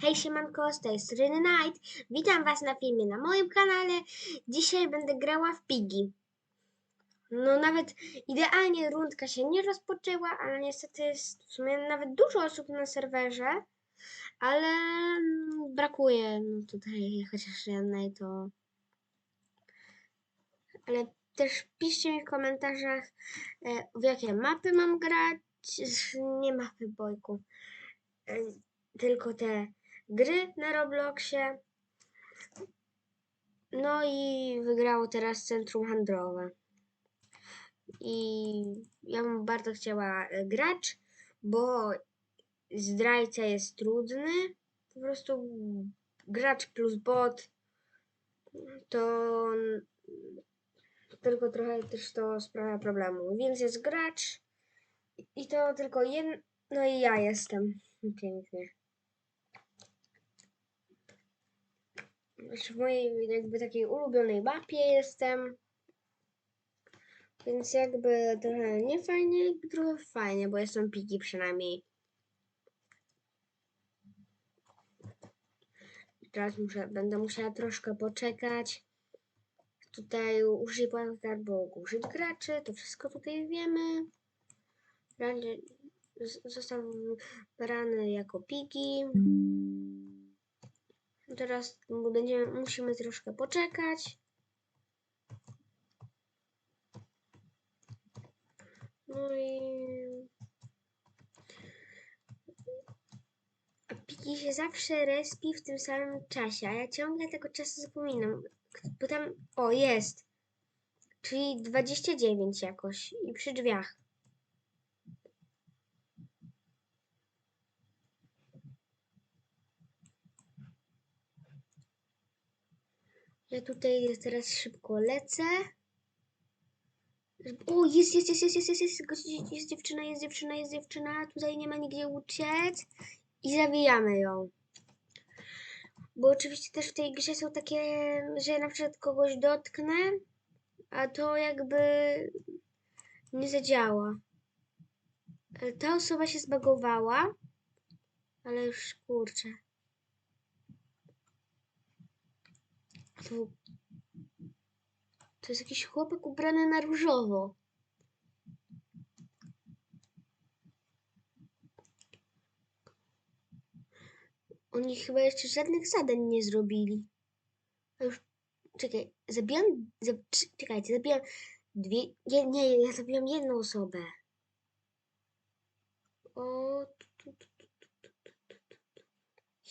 Hej siemanko, z tej strony Night. Witam was na filmie na moim kanale. Dzisiaj będę grała w Pigi. No nawet idealnie rundka się nie rozpoczęła, ale niestety jest w sumie nawet dużo osób na serwerze. Ale mm, brakuje no tutaj chociaż jednej to... Ale też piszcie mi w komentarzach, e, w jakie mapy mam grać. Nie mapy bojku. Tylko te gry na Robloxie. No i wygrało teraz Centrum Handlowe. I ja bym bardzo chciała e, grać, bo zdrajca jest trudny. Po prostu gracz plus bot to tylko trochę też to sprawia problemu. Więc jest gracz i to tylko jeden, no i ja jestem. Pięknie. Znaczy w mojej jakby takiej ulubionej mapie jestem. Więc jakby trochę nie fajnie, trochę fajnie, bo jestem piki przynajmniej. Teraz muszę, będę musiała troszkę poczekać. Tutaj użyj płatnych albo użyć graczy, to wszystko tutaj wiemy. Będzie, z- został wybrany jako piki. Teraz będziemy, musimy troszkę poczekać. No i... A Piki się zawsze respi w tym samym czasie, a ja ciągle tego czasu zapominam. Bo tam... O, jest! Czyli 29 jakoś i przy drzwiach. Ja tutaj teraz szybko lecę. O, jest, jest, jest, jest, jest, jest, jest, jest, jest dziewczyna, jest dziewczyna, jest dziewczyna. Tutaj nie ma nigdzie uciec. I zawijamy ją. Bo oczywiście też w tej grze są takie, że na przykład kogoś dotknę, a to jakby nie zadziała. Ta osoba się zbagowała, ale już kurczę. To... To jest jakiś chłopak ubrany na różowo. Oni chyba jeszcze żadnych zadań nie zrobili. A już, czekaj, zabijam, zab, czekajcie, zabijam dwie, nie, nie, ja zabijam jedną osobę. O, tu, tu, tu, tu, tu, tu, tu.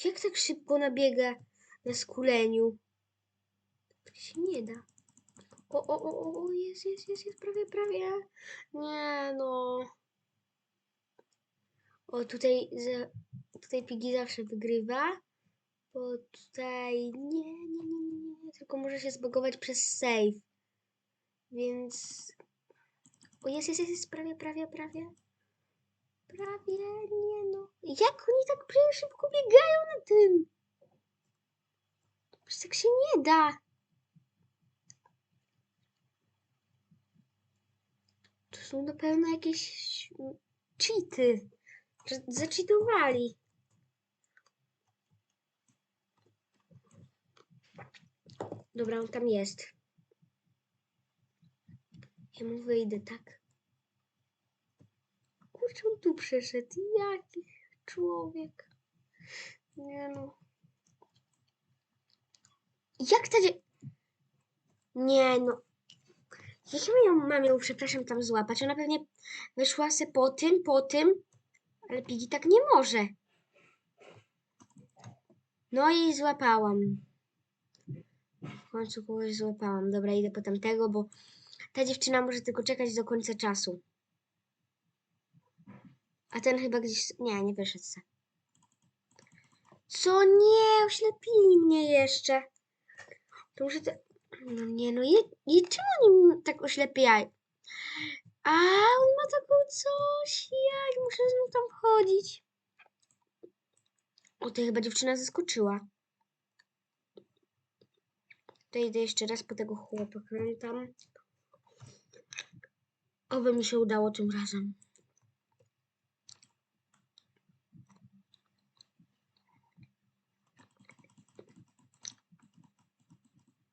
Jak tak szybko nabiega na skuleniu? Tak się nie da. O, o, o, o, jest, jest, jest, jest, prawie, prawie. Nie, no. O, tutaj, za, tutaj Piggy zawsze wygrywa. Bo tutaj nie, nie, nie, nie, nie, tylko może się zbagować przez save. Więc... O, jest, jest, jest, jest, prawie, prawie, prawie. Prawie, nie no. Jak oni tak szybko biegają na tym? Przecież tak się nie da. To są na pewno jakieś cheaty. Zacheatowali. Dobra, on tam jest. Ja mu wyjdę, tak? Kurczę, on tu przyszedł. Jaki człowiek. Nie no. Jak ta dzie... Nie no. Ja ją mam ją, przepraszam, tam złapać? Ona pewnie wyszła se po tym, po tym, ale Piggy tak nie może. No i złapałam. W końcu kogoś złapałam. Dobra, idę po tamtego, bo ta dziewczyna może tylko czekać do końca czasu. A ten chyba gdzieś... Nie, nie wyszedł se. Co? Nie, oślepili mnie jeszcze. To muszę te... No nie, no je, je, czemu oni tak oślepiają? A, on ma taką coś, ja muszę znów tam chodzić. O, to chyba dziewczyna zaskoczyła. To idę jeszcze raz po tego chłopaka tam. Oby mi się udało tym razem.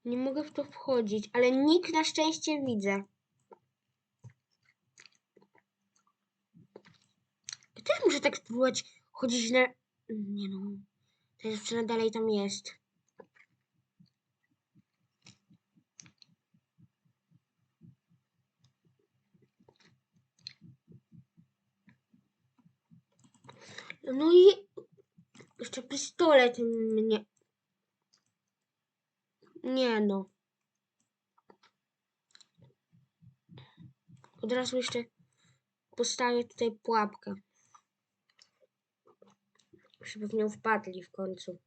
Nie mogę w to wchodzić, ale nikt na szczęście widzę. Ja też muszę tak spróbować chodzić na... Nie no. Ta dziewczyna dalej tam jest. No i jeszcze pistolet mnie. Nie no. Od razu jeszcze postawię tutaj pułapkę. Żeby w nią wpadli w końcu.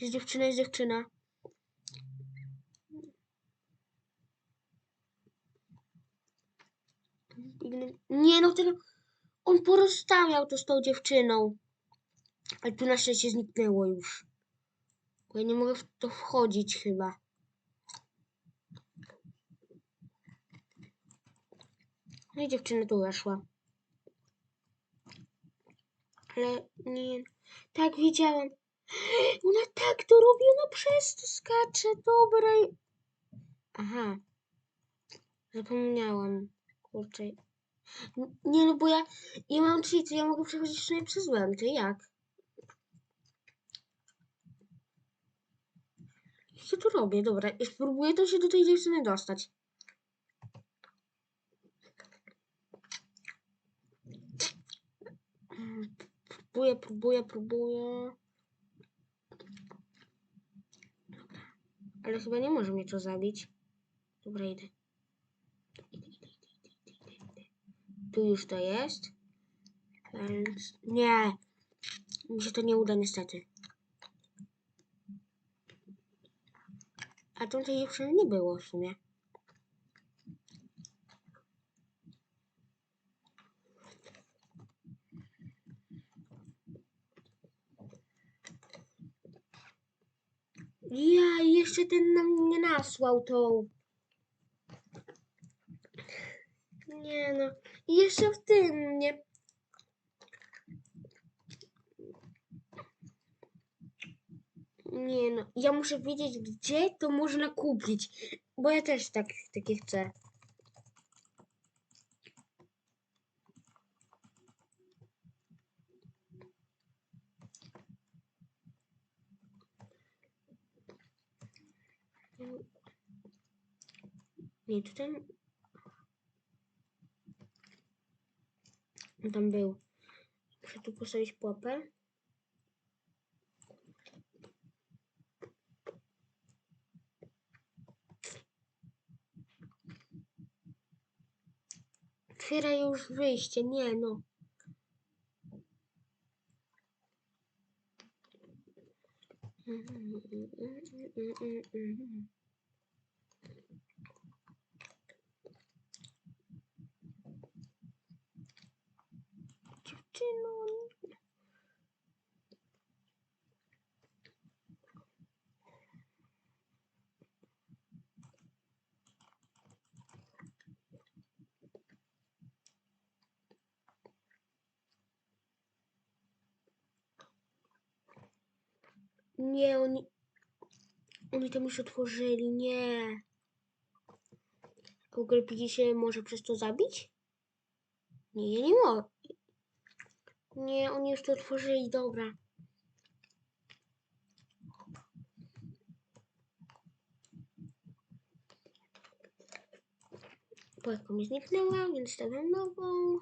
Jest dziewczyna, jest dziewczyna. Nie no, ten... On porozstawiał to z tą dziewczyną. Ale tu na szczęście zniknęło już. Bo ja nie mogę w to wchodzić chyba. No i dziewczyna tu weszła. Ale nie. Tak widziałam. Ona tak to robi, ona przez to skacze. Dobra. Aha. Zapomniałam. Kurczę. Nie no, bo ja, ja mam cheaty, ja mogę przechodzić sumie przez łęty. Jak? Ja to robię? Dobra, i spróbuję to się do tej dziewczyny dostać. Próbuję, próbuję, próbuję. Ale chyba nie może mnie to zabić. Dobra, idę, idę. Tu już to jest. Więc... Nie. Mi się to nie uda niestety. A tu tej dziewczyny nie było w sumie. Ja, jeszcze ten na mnie nasłał tą. Nie no. I jeszcze w tym nie. Nie no. Ja muszę wiedzieć, gdzie to można kupić. Bo ja też tak, takie chcę. Nie, tutaj... Tam był. Muszę tu postawić pułapę. Otwieraj już wyjście, nie no. Dziewczyno. Oni tam już otworzyli, nie. W ogóle Piggy się może przez to zabić? Nie, nie mogę. Nie, oni już to otworzyli, dobra. Płatko mi zniknęła, więc stawiam nową.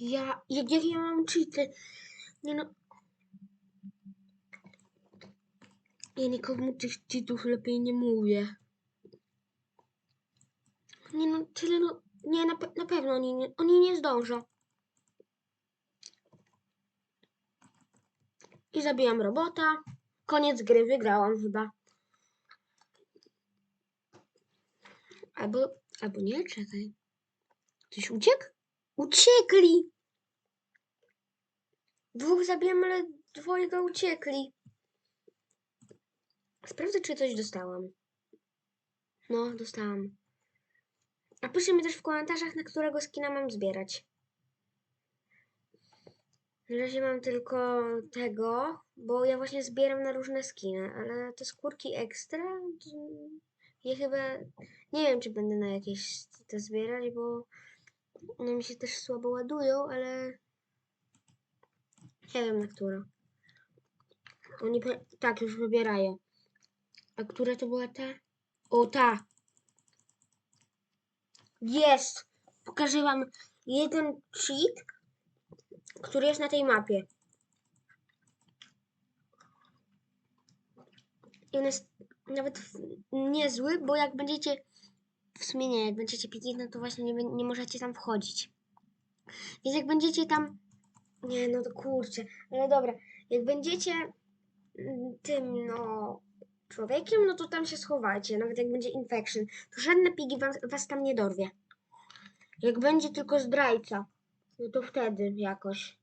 Ja, jak, ja mam cheaty? Nie no. Ja nikomu tych cheatów lepiej nie mówię. Nie no, tyle no. Nie, na, pe- na pewno oni nie, oni nie zdążą. I zabijam robota. Koniec gry, wygrałam chyba. Albo, albo nie, czekaj. Ktoś uciekł? Uciekli! Dwóch zabiłem, ale dwojga uciekli. Sprawdzę, czy coś dostałam. No, dostałam. A piszcie mi też w komentarzach, na którego skina mam zbierać. Na razie mam tylko tego, bo ja właśnie zbieram na różne skiny, ale te skórki ekstra, ja chyba nie wiem, czy będę na jakieś te zbierać, bo one mi się też słabo ładują, ale nie wiem na którą. Oni tak już wybierają. A która to była ta? O, ta. Jest! Pokażę wam jeden cheat, który jest na tej mapie. I on jest nawet niezły, bo jak będziecie w sumie nie, jak będziecie pikić, no to właśnie nie, nie możecie tam wchodzić. Więc jak będziecie tam. Nie, no to kurczę, ale dobra. Jak będziecie mm, tym, no. Człowiekiem, no to tam się schowajcie. Nawet jak będzie infection, to żadne pigi was, was tam nie dorwie. Jak będzie tylko zdrajca, no to wtedy jakoś.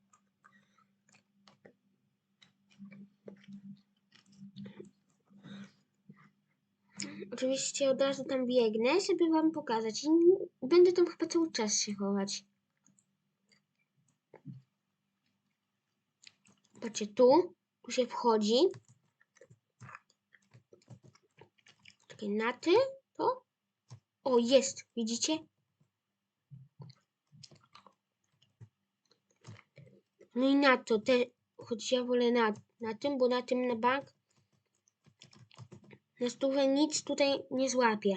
Oczywiście od razu tam biegnę, żeby wam pokazać. I będę tam chyba cały czas się chować. Patrzcie, tu, tu się wchodzi. Czekaj, na ty, to? O, jest, widzicie? No i na to, te, choć ja wolę na, na tym, bo na tym na bank na stówę nic tutaj nie złapie.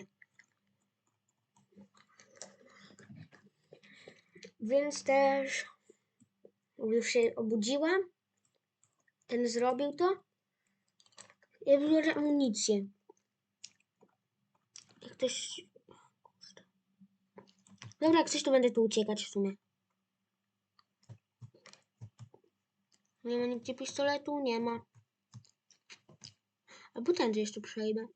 Więc też już się obudziłam. Ten zrobił to. Ja biorę amunicję. Jak ktoś... Dobra, jak coś to będę tu uciekać w sumie. Nie ma nigdzie pistoletu? Nie ma. Albo tędy jeszcze przejdę.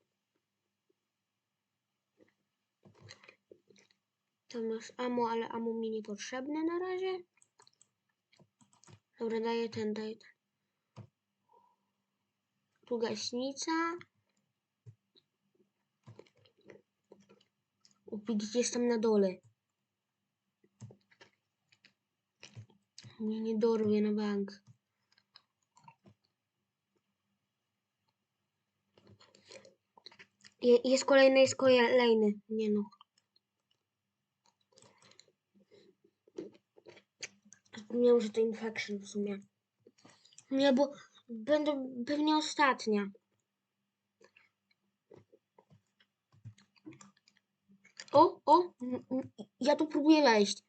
Tam jest amo, ale amo mi niepotrzebne na razie. Dobra, daję ten, daję ten. Tu gaśnica. Widzicie, jest tam na dole. Mnie nie dorwie na bank. Je, jest kolejny, jest kolejny. Nie no. Zapomniałam, że to infection w sumie. Nie, bo będę pewnie ostatnia. O, o, ja tu próbuję wejść.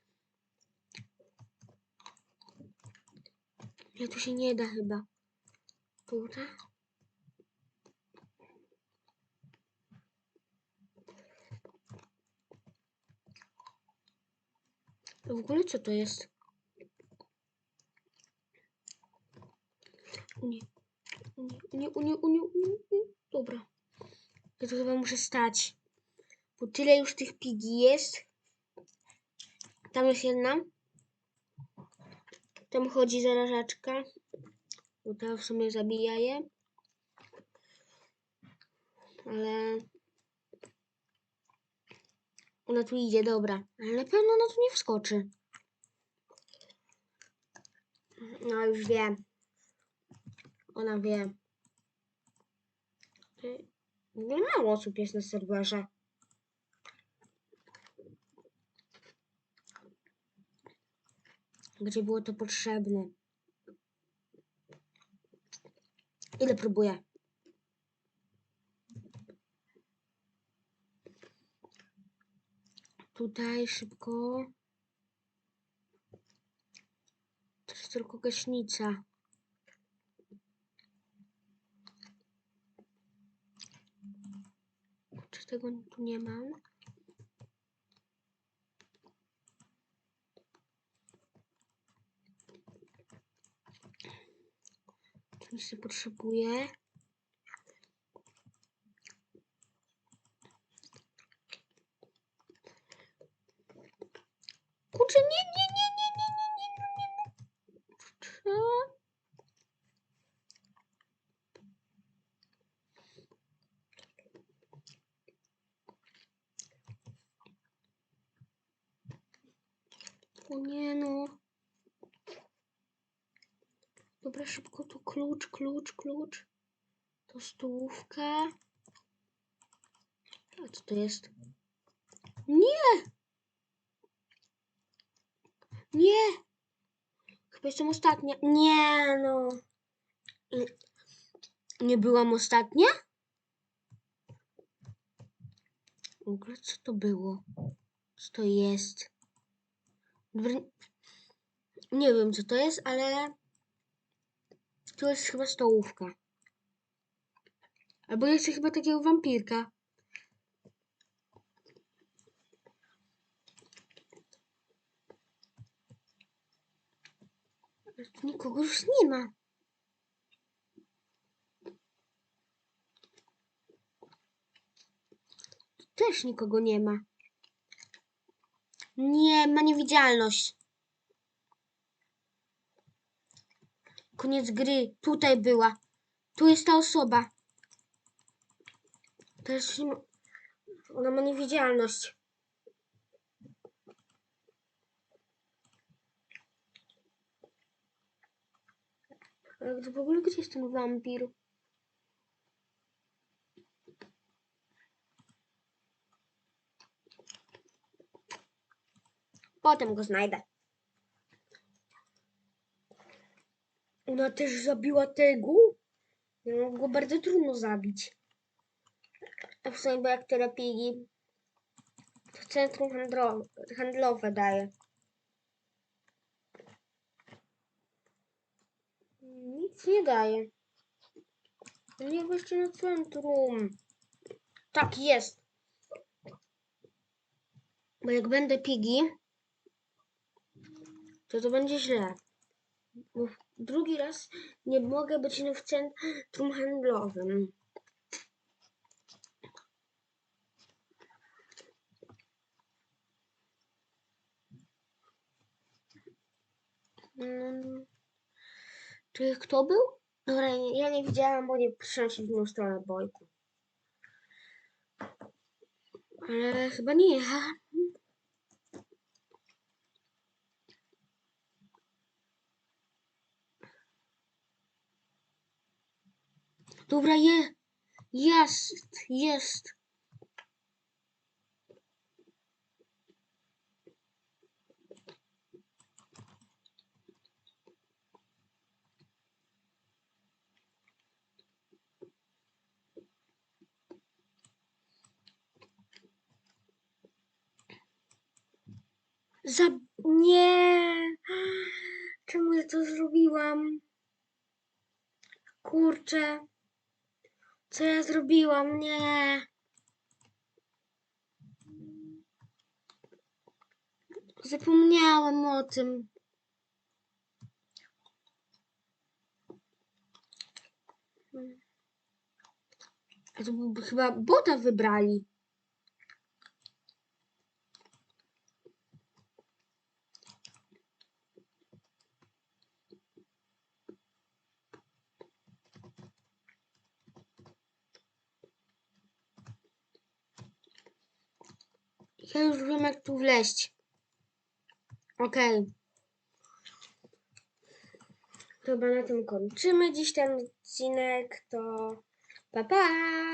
Ja tu się nie da chyba. Tutaj? W ogóle co to jest? Nie. O nie, o nie. Dobra. Ja tu chyba muszę stać. Bo tyle już tych pigi jest. Tam jest jedna. Tam chodzi zarażaczka. Bo ta w sumie zabija je. Ale... Ona tu idzie, dobra. Ale na pewno ona tu nie wskoczy. No już wiem. Ona wie. W ogóle mało osób jest na serwerze. Gdzie było to potrzebne. Ile próbuję? Tutaj szybko. To jest tylko gaśnica. Czy tego tu nie mam? Nic nie potrzebuję. Kurczę, nie, nie, nie, nie, nie, nie, nie, nie, nie. Kurczę. O nie no. Dobra, szybko tu klucz, klucz, klucz. To stołówka. A co to jest? Nie! Chyba jestem ostatnia. Nie no. Nie- byłam ostatnia? W ogóle co to było? Co to jest? Nie wiem co to jest, ale to jest chyba stołówka. Albo jeszcze chyba takiego wampirka. Nikogo już nie ma. Tu też nikogo nie ma. Nie, ma niewidzialność. Koniec gry. Tutaj była. Tu jest ta osoba. Też. Ona ma niewidzialność. W ogóle gdzie jest ten wampir? Potem go znajdę. Ona też zabiła tego? No, go bardzo trudno zabić. A w sumie, bo jak tyle pigi, to centrum handlo- handlowe daje. Nic nie daje. Nie wejście na centrum. Tak jest. Bo jak będę pigi, to to będzie źle. Bo drugi raz nie mogę być w centrum handlowym. Mm. Czy kto był? Dobra, ja nie widziałam, bo nie się w inną stronę bojku. Ale chyba nie. Dobra, je, jest, jest. Za... Nie! Czemu ja to zrobiłam? Kurczę. Co ja zrobiłam? Nie. Zapomniałam o tym. A to chyba bota wybrali. Ja już wiem, wleźć. Okej. Chyba na tym kończymy dziś ten odcinek. To pa pa!